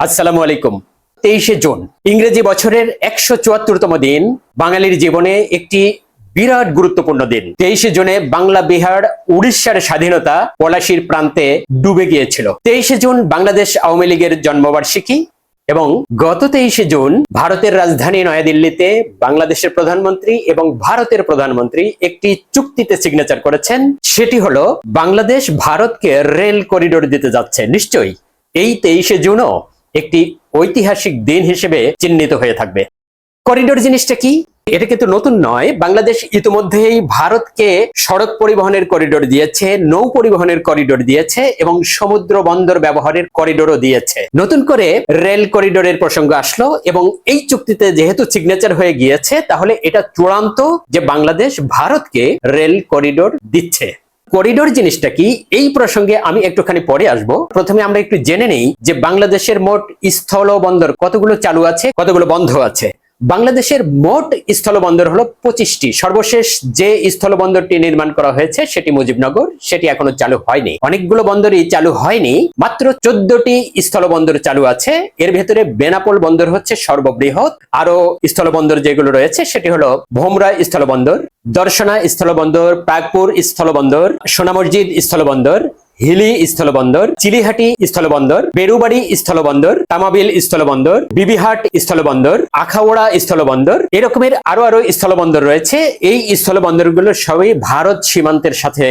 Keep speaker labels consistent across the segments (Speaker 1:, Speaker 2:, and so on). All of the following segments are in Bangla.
Speaker 1: আসসালামু আলাইকুম। তেইশে জুন, ইংরেজি বছরের একশো চুয়াত্তরতম দিন, বাঙালির জীবনে একটি বিরাট গুরুত্বপূর্ণ দিন। তেইশে জুনে বাংলা, বিহার, উড়িষ্যার স্বাধীনতা পলাশির প্রান্তে ডুবে গিয়েছিল। তেইশে জুন বাংলাদেশ আওয়ামী লীগের জন্মবার্ষিকী এবং গত তেইশে জুন ভারতের রাজধানী নয়াদিল্লিতে বাংলাদেশের প্রধানমন্ত্রী এবং ভারতের প্রধানমন্ত্রী একটি চুক্তিতে সিগনেচার করেছেন। সেটি হলো, বাংলাদেশ ভারতকে রেল করিডোর দিতে যাচ্ছে। নিশ্চয়ই, এই তেইশে জুনও একটি ঐতিহাসিক দিন হিসেবে চিহ্নিত হয়ে থাকবে। করিডোর জিনিসটা কি? এটা কিন্তু নতুন নয়। বাংলাদেশ ইতিমধ্যেই ভারতকে সড়ক পরিবহনের করিডোর দিয়েছে, নৌ পরিবহনের করিডোর দিয়েছে এবং সমুদ্র বন্দর ব্যবহারের করিডোরও দিয়েছে। নতুন করে রেল করিডোরের প্রসঙ্গ আসলো এবং এই চুক্তিতে যেহেতু সিগনেচার হয়ে গিয়েছে, তাহলে এটা চূড়ান্ত যে বাংলাদেশ ভারতকে রেল করিডোর দিচ্ছে। করিডোর জিনিসটা কি? এই প্রসঙ্গে আমি একটুখানি পরে আসব। প্রথমে আমরা একটু জেনে নেই যে বাংলাদেশের মোট স্থল বন্দর কতগুলো চালু আছে, কতগুলো বন্ধ আছে। বাংলাদেশের মোট স্থলবন্দর হলো পঁচিশটি। সর্বশেষ যে স্থলবন্দরটি নির্মাণ করা হয়েছে, সেটি মুজিবনগর। সেটি এখনও চালু হয়নি। অনেকগুলো বন্দরই চালু হয়নি। মাত্র চোদ্দটি স্থলবন্দর চালু আছে। এর ভেতরে বেনাপোল বন্দর হচ্ছে সর্ববৃহৎ। আরও স্থলবন্দর যেগুলো রয়েছে, সেটি হলো ভোমরা স্থলবন্দর, দর্শনা স্থলবন্দর, প্রাগপুর স্থলবন্দর, সোনা মসজিদ স্থলবন্দর হিলি স্থলবন্দর, চিলিহাটি স্থলবন্দর, বেরুবাড়ি স্থলবন্দর, তামাবিল স্থলবন্দর, বিবিহাট স্থলবন্দর, আখাউড়া স্থলবন্দর, এরকমের আরও আরও স্থলবন্দর রয়েছে। এই স্থলবন্দরগুলো সবই ভারত সীমান্তের সাথে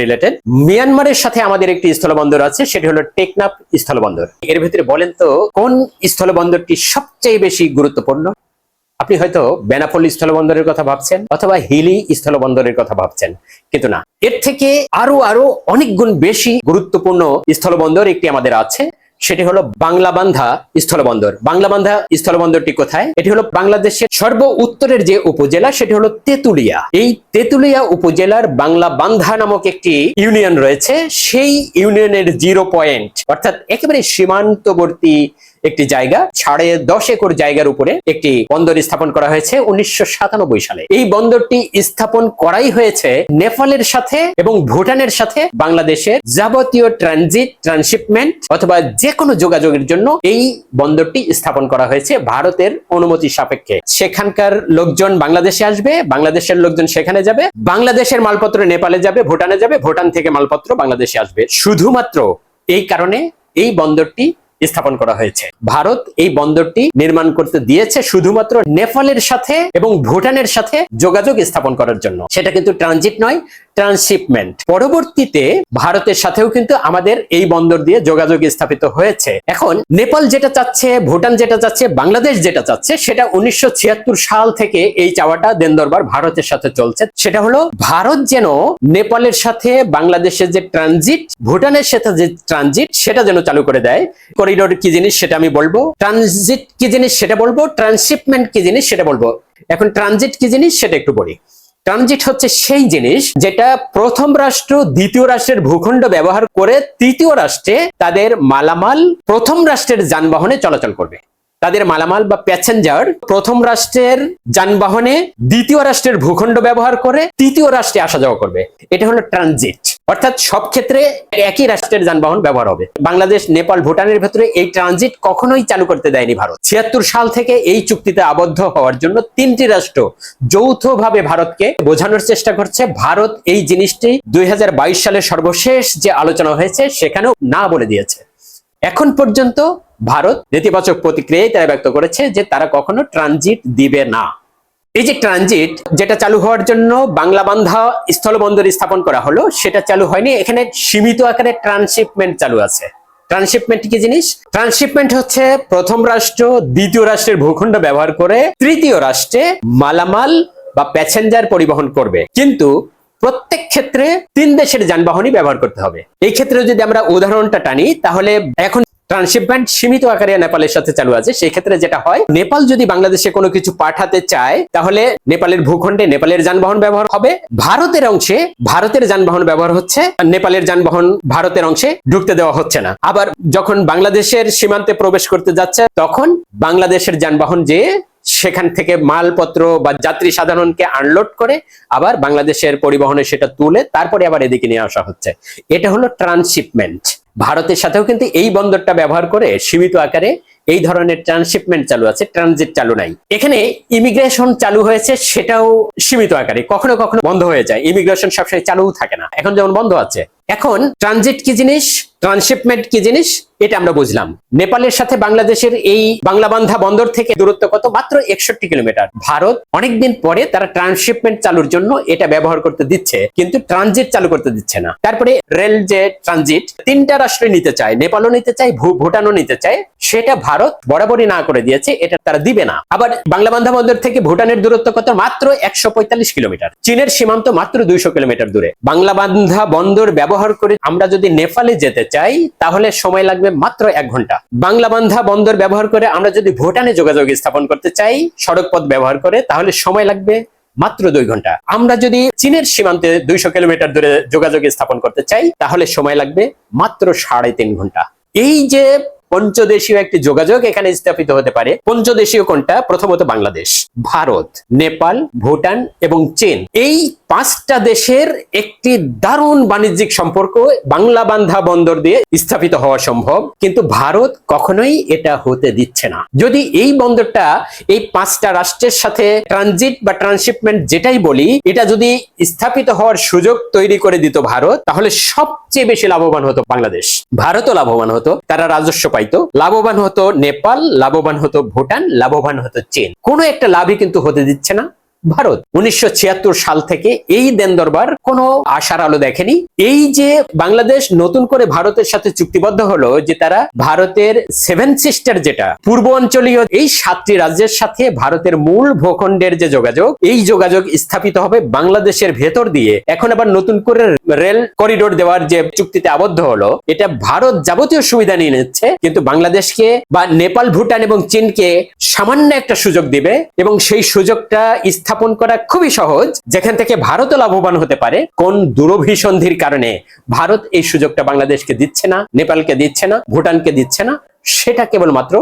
Speaker 1: রিলেটেড মিয়ানমারের সাথে আমাদের একটি স্থলবন্দর আছে, সেটি হলো টেকনাফ স্থলবন্দর। এর ভিতরে বলেন তো, কোন স্থলবন্দরটি সবচেয়ে বেশি গুরুত্বপূর্ণ? আপনি হয়তো বেনাপোল স্থলবন্দরের কথা ভাবছেন অথবা হিলি স্থলবন্দরের কথা ভাবছেন, কিন্তু না। এর থেকে আরও আরও অনেক গুণ বেশি গুরুত্বপূর্ণ স্থলবন্দর একটি আমাদের আছে, সেটি হলো বাংলাবান্ধা স্থলবন্দর। বাংলাবান্ধা স্থলবন্দরটি কোথায়? এটি হলো বাংলাদেশের সর্ব উত্তরের যে উপজেলা, সেটি হলো তেতুলিয়া। এই তেতুলিয়া উপজেলার বাংলা বান্ধা নামক একটি ইউনিয়ন রয়েছে, সেই ইউনিয়নের জিরো পয়েন্ট, অর্থাৎ একেবারে সীমান্তবর্তী একটি জায়গা, সাড়ে দশ একর জায়গার উপরে একটি বন্দর স্থাপন করা হয়েছে উনিশশো সাতানব্বই সালে। এই বন্দরটি স্থাপন করাই হয়েছে নেপালের সাথে এবং ভুটানের সাথে বাংলাদেশের যাবতীয় ট্রানজিট ট্রান্সশিপমেন্ট অথবা যে কোনো যোগাযোগের জন্য এই বন্দরটি স্থাপন করা হয়েছে ভারতের অনুমতি সাপেক্ষে। সেখানকার লোকজন বাংলাদেশে আসবে, বাংলাদেশের লোকজন সেখানে যাবে, বাংলাদেশের মালপত্র নেপালে যাবে, ভুটানে যাবে, ভুটান থেকে মালপত্র বাংলাদেশে আসবে। শুধুমাত্র এই কারণে এই বন্দরটি স্থাপন করা হয়েছে। ভারত এই বন্দরটি নির্মাণ করতে দিয়েছে শুধুমাত্র নেপালের সাথে এবং ভুটানের সাথে যোগাযোগ স্থাপন করার জন্য। সেটা কিন্তু ট্রানজিট নয় ট্রান্সশিপমেন্ট পরবর্তীতে ভারতের সাথেও কিন্তু আমাদের এই বন্দর দিয়ে যোগাযোগ স্থাপিত হয়েছে। এখন নেপাল যেটা চাচ্ছে, ভুটান যেটা চাচ্ছে, বাংলাদেশ যেটা চাচ্ছে, সেটা উনিশশো সাল থেকে এই চাওয়াটা দেন দরবার ভারতের সাথে চলছে। সেটা হলো, ভারত যেন নেপালের সাথে বাংলাদেশের যে ট্রানজিট, ভুটানের সাথে যে ট্রানজিট, সেটা যেন চালু করে দেয়। করিডোর কি জিনিস সেটা আমি বলব। ট্রানজিট কি জিনিস সেটা বলব। ট্রান্সশিপমেন্ট কি জিনিস সেটা বলব। এখন ট্রানজিট কি জিনিস সেটা একটু বলি। ট্রানজিট হচ্ছে সেই জিনিস যেটা প্রথম রাষ্ট্র, দ্বিতীয় রাষ্ট্রের ভূখণ্ড ব্যবহার করে তৃতীয় রাষ্ট্রে তাদের মালামাল প্রথম রাষ্ট্রের যানবাহনে চলাচল করবে। তাদের মালামাল বা প্যাসেঞ্জার প্রথম রাষ্ট্রের যানবাহনে দ্বিতীয় রাষ্ট্রের ভূখণ্ড ব্যবহার করে তৃতীয় রাষ্ট্রে আসা যাওয়া করবে। এটা হলো ট্রানজিট। অর্থাৎ সব ক্ষেত্রে একই রাষ্ট্রের যানবাহন ব্যবহার হবে। বাংলাদেশ, নেপাল, ভুটানের ভেতরে এই ট্রানজিট কখনোই চালু করতে দেয়নি ভারত। ছিয়াত্তর সাল থেকে এই চুক্তিতে আবদ্ধ হওয়ার জন্য তিনটি রাষ্ট্র যৌথভাবে ভারতকে বোঝানোর চেষ্টা করছে। ভারত এই জিনিসটি দুই হাজার বাইশ সালের সর্বশেষ যে আলোচনা হয়েছে, সেখানেও না বলে দিয়েছে। এখন পর্যন্ত ভারত নেতিবাচক প্রতিক্রিয়ায় তারা ব্যক্ত করেছে যে তারা কখনো ট্রানজিট দিবে না। এই যে ট্রানজিট যেটা চালু হওয়ার জন্য বাংলা বান্ধা স্থলবন্দর স্থাপন করা হলো, সেটা চালু হয়নি। এখানে সীমিত আকারে ট্রান্সশিপমেন্ট চালু আছে। ট্রান্সশিপমেন্ট কি জিনিস? ট্রান্সশিপমেন্ট হচ্ছে প্রথম রাষ্ট্র, দ্বিতীয় রাষ্ট্রের ভূখণ্ড ব্যবহার করে তৃতীয় রাষ্ট্রে মালামাল বা প্যাসেঞ্জার পরিবহন করবে। কিন্তু প্রত্যেক ক্ষেত্রে তিন দেশের যানবাহনই ব্যবহার করতে হবে। এই ক্ষেত্রে যদি আমরা উদাহরণটা টানি, তাহলে এখন ট্রান্সশিপমেন্ট সীমিত আকারে নেপালের সাথে চালু আছে। সেই ক্ষেত্রে যেটা হয়, নেপাল যদি বাংলাদেশে কোনো কিছু পাঠাতে চায়, তাহলে নেপালের ভূখণ্ডে নেপালের যানবাহন ব্যবহার হবে। ভারতের অংশে ভারতের যানবাহন ব্যবহার হচ্ছে নেপালের যানবাহন ভারতের অংশে ঢুকতে দেওয়া হচ্ছে না। আবার যখন বাংলাদেশের সীমান্তে প্রবেশ করতে যাচ্ছে, তখন বাংলাদেশের যানবাহন যে সেখান থেকে মালপত্র বা যাত্রী সাধারণকে আনলোড করে, আবার বাংলাদেশের পরিবহনে সেটা তুলে তারপরে আবার এদিকে নিয়ে আসা হচ্ছে। এটা হলো ট্রান্সশিপমেন্ট ভারতের সাথেও কিন্তু এই বন্দরটা ব্যবহার করে সীমিত আকারে এই ধরনের ট্রান্সশিপমেন্ট চালু আছে ট্রানজিট চালু নাই। এখানে ইমিগ্রেশন চালু হয়েছে, সেটাও সীমিত আকারে, কখনো কখনো বন্ধ হয়ে যায়। ইমিগ্রেশন সবসময় চালু থাকে না, এখন যেমন বন্ধ আছে। এখন ট্রানজিট কি জিনিস ট্রান্সশিপমেন্ট কি জিনিস, এটা আমরা বুঝলাম। নেপালের সাথে বাংলাদেশের এই বাংলাবান্ধা বন্দর থেকে দূরত্ব কত? মাত্র একষট্টি কিলোমিটার। ভারত অনেকদিন পরে তারা ট্রান্সশিপমেন্ট চালুর জন্য এটা ব্যবহার করতে দিচ্ছে, কিন্তু ট্রানজিট চালু করতে দিচ্ছে না। তারপরে রেল যে ট্রানজিট তিনটা রাষ্ট্রে নিতে চায়, নেপালও নিতে চায় ভুটানও নিতে চায়, সেটা বরাবরই না করে দিয়েছে, এটা তারা দিবে না। আবার বাংলাবান্ধা বন্দর থেকে ভুটানের দূরত্ব কত? মাত্র একশো পঁয়তাল্লিশ কিলোমিটার। চীনের সীমান্ত মাত্র দুইশো কিলোমিটার দূরে। বাংলাবান্ধা বন্দর ব্যবহার করে আমরা যদি নেপালে যেতে চাই, তাহলে সময় লাগবে মাত্র এক ঘণ্টা। বাংলাবান্ধা বন্দর ব্যবহার করে আমরা যদি ভুটানে যোগাযোগ স্থাপন করতে চাই, সড়ক পথ ব্যবহার করে, তাহলে সময় লাগবে মাত্র দুই ঘণ্টা। আমরা যদি চীনের সীমান্তে দুইশো কিলোমিটার দূরে যোগাযোগ স্থাপন করতে চাই, তাহলে সময় লাগবে মাত্র সাড়ে তিন ঘণ্টা। এই যে পঞ্চদেশীয় একটি যোগাযোগ এখানে স্থাপিত হতে পারে। পঞ্চদেশীয় কোনটা? প্রথমত বাংলাদেশ, ভারত, নেপাল, ভুটান এবং চীন। এই পাঁচটা দেশের একটি দারুণ বাণিজ্যিক সম্পর্ক বাংলা বান্ধা বন্দর দিয়ে স্থাপিত হওয়া সম্ভব, কিন্তু ভারত কখনোই এটা হতে দিচ্ছে না। যদি এই বন্দরটা এই পাঁচটা রাষ্ট্রের সাথে ট্রানজিট বা ট্রান্সশিপমেন্ট যেটাই বলি, এটা যদি স্থাপিত হওয়ার সুযোগ তৈরি করে দিত ভারত, তাহলে সবচেয়ে বেশি লাভবান হতো বাংলাদেশ। ভারতও লাভবান হতো, তারা রাজস্ব পাইতো। লাভবান হতো নেপাল, লাভবান হতো ভুটান, লাভবান হতো চীন। কোনো একটা লাভই কিন্তু হতে দিচ্ছে না। ভারত। উনিশশো ছিয়াত্তর সাল থেকে এই দেন দরবার কোনো আশার আলো দেখেনি। এই যে বাংলাদেশ নতুন করে ভারতের সাথে চুক্তিবদ্ধ হলো যে তারা ভারতের সেভেন সিস্টার যেটা, পূর্ব অঞ্চলীয় এই সাতটি রাজ্যের সাথে ভারতের মূল ভূখণ্ডের যে যোগাযোগ, এই যোগাযোগ স্থাপিত হবে বাংলাদেশের ভেতর দিয়ে। এখন আবার নতুন করে রেল করিডোর দেওয়ার যে চুক্তিতে আবদ্ধ হলো, এটা ভারত যাবতীয় সুবিধা নিয়ে নিচ্ছে, কিন্তু বাংলাদেশকে বা নেপাল, ভুটান এবং চীনকে সামান্য একটা সুযোগ দিবে এবং সেই সুযোগটা স্থাপন করা খুবই সহজ। যেখান থেকে ভারতও লাভবান হতে পারে, কোন দুরভিসন্ধির কারণে ভারত এই সুযোগটা বাংলাদেশকে দিচ্ছে না, নেপালকে দিচ্ছে না, ভুটানকে দিচ্ছে না, সেটা কেবলমাত্র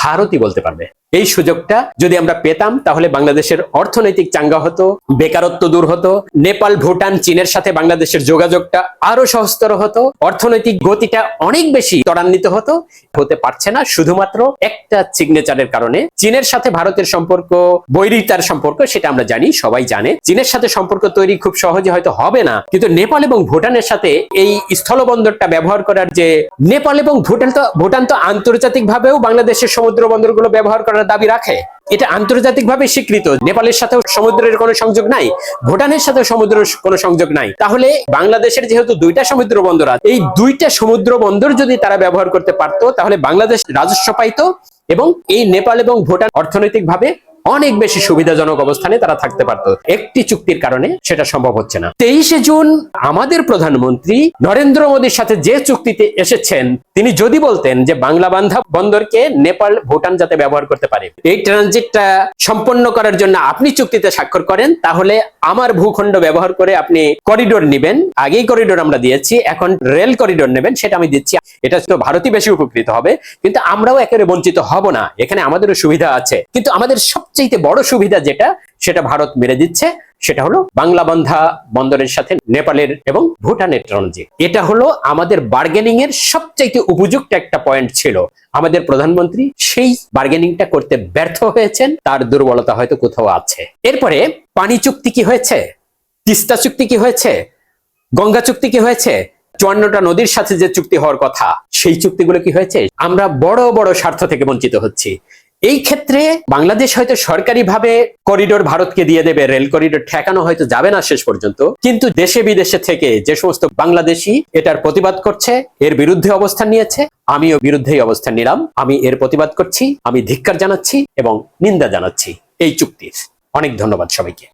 Speaker 1: ভারতই বলতে পারবে। এই সুযোগটা যদি আমরা পেতাম, তাহলে বাংলাদেশের অর্থনৈতিক চাঙ্গা হতো, বেকারত্ব দূর হতো, নেপাল, ভুটান, চীনের সাথে বাংলাদেশের যোগাযোগটা আরও সহজতর হতো, অর্থনৈতিক গতিটা অনেক বেশি ত্বরান্বিত হতো, হতে পারছে না শুধুমাত্র একটা সিগনেচারের কারণে। চীনের সাথে ভারতের সম্পর্ক, বৈরিতার সম্পর্ক, সেটা আমরা জানি, সবাই জানে। চীনের সাথে সম্পর্ক তৈরি খুব সহজে হয়তো হবে না, কিন্তু নেপাল এবং ভুটানের সাথে এই স্থলবন্দরটা ব্যবহার করার যে, নেপাল এবং ভুটান তো ভুটান তো আন্তর্জাতিক ভাবেও বাংলাদেশের সমুদ্র বন্দরগুলো ব্যবহার করার দাবি রাখে। এটা আন্তর্জাতিকভাবে স্বীকৃত। নেপালের সাথেও সমুদ্রের কোনো সংযোগ নাই, ভুটানের সাথে সমুদ্রের কোনো সংযোগ নাই। তাহলে বাংলাদেশের যেহেতু দুইটা সমুদ্র বন্দর আছে, এই দুইটা সমুদ্র বন্দর যদি তারা ব্যবহার করতে পারতো, তাহলে বাংলাদেশ রাজস্ব পাইতো এবং এই নেপাল এবং ভুটান অর্থনৈতিকভাবে অনেক বেশি সুবিধাজনক অবস্থানে তারা থাকতে পারত। একটি চুক্তির কারণে সেটা সম্ভব হচ্ছে না। তেইশে জুন আমাদের প্রধানমন্ত্রী নরেন্দ্র মোদীর সাথে যে চুক্তিতে এসেছেন, তিনি যদি বলতেন যে বাংলা বান্ধা বন্দরকে নেপাল ভুটান যাতে ব্যবহার করতে পারে, এই ট্রানজিটটা সম্পন্ন করার জন্য আপনি চুক্তিতে স্বাক্ষর করেন, তাহলে আমার ভূখণ্ড ব্যবহার করে আপনি করিডোর নেবেন। আগেই করিডোর আমরা দিয়েছি, এখন রেল করিডোর নেবেন, সেটা আমি দিচ্ছি। এটা তো ভারতই বেশি উপকৃত হবে, কিন্তু আমরাও একেবারে বঞ্চিত হব না। এখানে আমাদেরও সুবিধা আছে। কিন্তু আমাদের সবচেয়ে বড় সুবিধা যেটা, সেটা ভারত মেরে দিচ্ছে, সেটা হলো বাংলাবান্ধা বন্দরের সাথে নেপালের এবং ভুটানের ট্রানজিট এটা হলো আমাদের বার্গেনিং এর সবচাইতে উপযুক্ত একটা পয়েন্ট ছিল। আমাদের প্রধানমন্ত্রী সেই বার্গেনিংটা করতে ব্যর্থ হয়েছেন, তার দুর্বলতা হয়তো কোথাও আছে। এরপরে পানি চুক্তি কি হয়েছে? তিস্তা চুক্তি কি হয়েছে? গঙ্গা চুক্তি কি হয়েছে? চুয়ান্নটা নদীর সাথে যে চুক্তি হওয়ার কথা, সেই চুক্তিগুলো কি হয়েছে? আমরা বড় বড় স্বার্থ থেকে বঞ্চিত হচ্ছি। এই ক্ষেত্রে বাংলাদেশ হয়তো সরকারিভাবে করিডোর ভারতকে দিয়ে দেবে, রেল করিডোর ঠেকানো হয়তো যাবে না শেষ পর্যন্ত, কিন্তু দেশে বিদেশে থেকে যে সমস্ত বাংলাদেশি এটার প্রতিবাদ করছে, এর বিরুদ্ধে অবস্থান নিয়েছে, আমিও বিরুদ্ধেই অবস্থান নিলাম, আমি এর প্রতিবাদ করছি, আমি ধিক্কার জানাচ্ছি এবং নিন্দা জানাচ্ছি, এই চুক্তির। অনেক ধন্যবাদ সবাইকে।